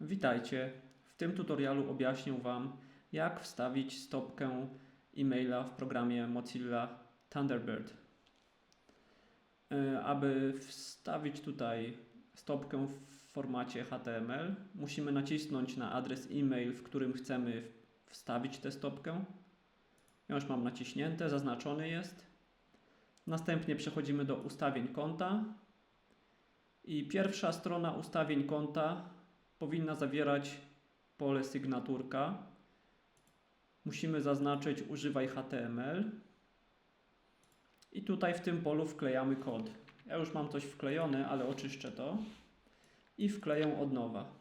Witajcie. W tym tutorialu objaśnię Wam, jak wstawić stopkę e-maila w programie Mozilla Thunderbird. E, Aby wstawić tutaj stopkę w formacie HTML, musimy nacisnąć na adres e-mail, w którym chcemy wstawić tę stopkę. Ja już mam naciśnięte, zaznaczony jest. Następnie przechodzimy do ustawień konta. I pierwsza strona ustawień konta powinna zawierać pole sygnaturka. Musimy zaznaczyć używaj HTML. I tutaj w tym polu wklejamy kod. Ja już mam coś wklejone, ale oczyszczę to i wkleję od nowa.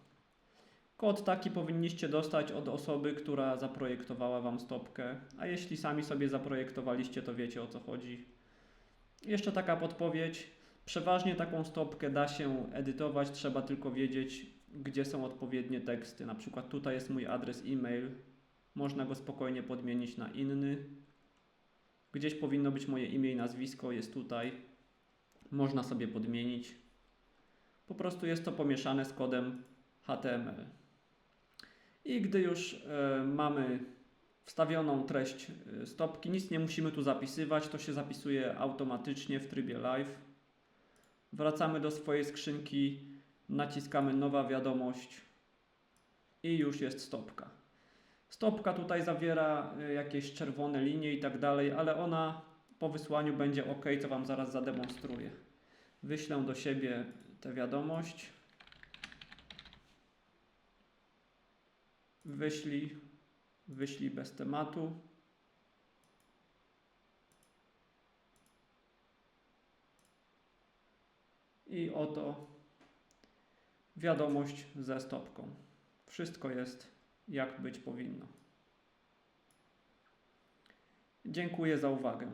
Kod taki powinniście dostać od osoby, która zaprojektowała Wam stopkę, a jeśli sami sobie zaprojektowaliście, to wiecie o co chodzi. Jeszcze taka podpowiedź. Przeważnie taką stopkę da się edytować, trzeba tylko wiedzieć, gdzie są odpowiednie teksty. Na przykład tutaj jest mój adres e-mail, można go spokojnie podmienić na inny. Gdzieś powinno być moje imię i nazwisko, jest tutaj. Można sobie podmienić. Po prostu jest to pomieszane z kodem HTML. I gdy już e, mamy wstawioną treść e, stopki, nic nie musimy tu zapisywać, to się zapisuje automatycznie w trybie live. Wracamy do swojej skrzynki, naciskamy nowa wiadomość i już jest stopka. Stopka tutaj zawiera y, jakieś czerwone linie i tak dalej, ale ona po wysłaniu będzie ok, co Wam zaraz zademonstruję. Wyślę do siebie tę wiadomość. Wyślij, wyślij bez tematu. I oto wiadomość ze stopką. Wszystko jest jak być powinno. Dziękuję za uwagę.